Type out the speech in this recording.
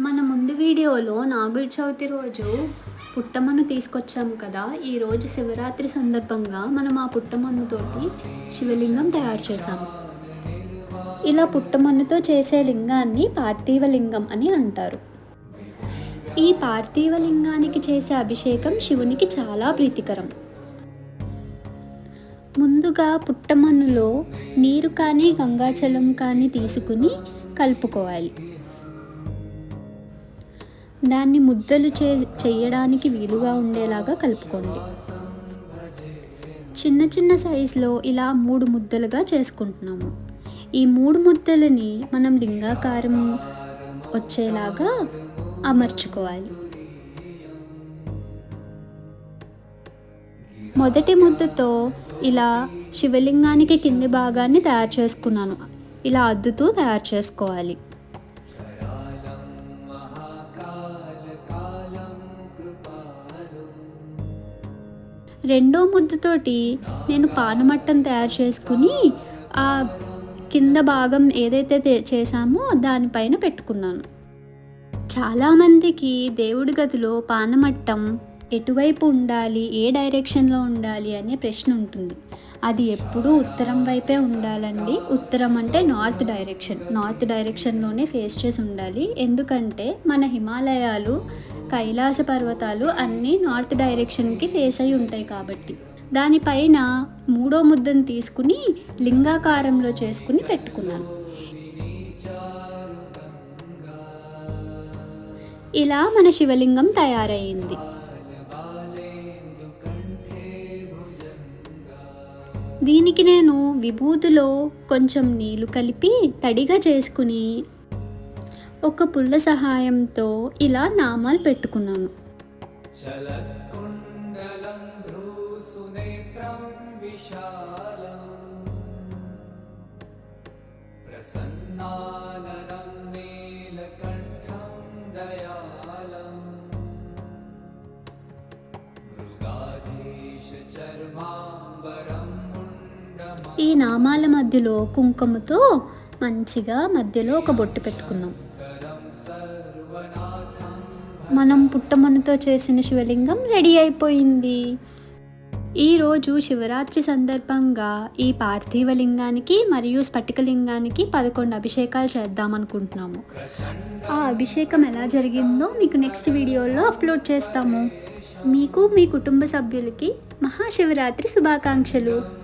మన ముందు వీడియోలో నాగుల చవితి రోజు పుట్టమన్ను తీసుకొచ్చాము కదా. ఈరోజు శివరాత్రి సందర్భంగా మనం ఆ పుట్టమన్నుతోటి శివలింగం తయారు చేశాము. ఇలా పుట్టమన్నుతో చేసే లింగాన్ని పార్థివ లింగం అని అంటారు. ఈ పార్థివ లింగానికి చేసే అభిషేకం శివునికి చాలా ప్రీతికరం. ముందుగా పుట్టమన్నులో నీరు కానీ గంగాజలం కానీ తీసుకుని కలుపుకోవాలి. దాన్ని ముద్దలు చే చేయడానికి వీలుగా ఉండేలాగా కలుపుకోండి. చిన్న చిన్న సైజులో ఇలా మూడు ముద్దలుగా చేసుకుంటున్నాము. ఈ మూడు ముద్దలని మనం లింగాకారం వచ్చేలాగా అమర్చుకోవాలి. మొదటి ముద్దతో ఇలా శివలింగానికి కింది భాగాన్ని తయారు చేసుకున్నాను. ఇలా అద్దుతూ తయారు చేసుకోవాలి. రెండో ముద్దతోటి నేను పానమట్టం తయారు చేసుకుని ఆ కింద భాగం ఏదైతే చేశామో దానిపైన పెట్టుకున్నాను. చాలామందికి దేవుడి గదిలో పానమట్టం ఎటువైపు ఉండాలి ఏ డైరెక్షన్లో ఉండాలి అనే ప్రశ్న ఉంటుంది. అది ఎప్పుడూ ఉత్తరం వైపే ఉండాలండి. ఉత్తరం అంటే నార్త్ డైరెక్షన్. నార్త్ డైరెక్షన్లోనే ఫేస్ చేసి ఉండాలి. ఎందుకంటే మన హిమాలయాలు కైలాస పర్వతాలు అన్నీ నార్త్ డైరెక్షన్కి ఫేస్ అయి ఉంటాయి కాబట్టి. దానిపైన మూడో ముద్దను తీసుకుని లింగాకారంలో చేసుకుని పెట్టుకున్నాను. ఇలా మన శివలింగం తయారయ్యింది దీనికి నేను విభూతిలో కొంచెం నీళ్ళు కలిపి తడిగా చేసుకుని ఒక పుల్ల సహాయంతో ఇలా నామాలు పెట్టుకున్నాను. ప్రసన్నా ఈ నామాల మధ్యలో కుంకుమతో మంచిగా మధ్యలో ఒక బొట్టు పెట్టుకున్నాం మనం పుట్టమనుతో చేసిన శివలింగం రెడీ అయిపోయింది. ఈరోజు శివరాత్రి సందర్భంగా ఈ పార్థివ లింగానికి మరియు స్ఫటికలింగానికి పదకొండు అభిషేకాలు చేద్దాం అనుకుంటున్నాము ఆ అభిషేకం ఎలా జరిగిందో మీకు నెక్స్ట్ వీడియోలో అప్లోడ్ చేస్తాము. మీకు మీ కుటుంబ సభ్యులకి మహాశివరాత్రి శుభాకాంక్షలు.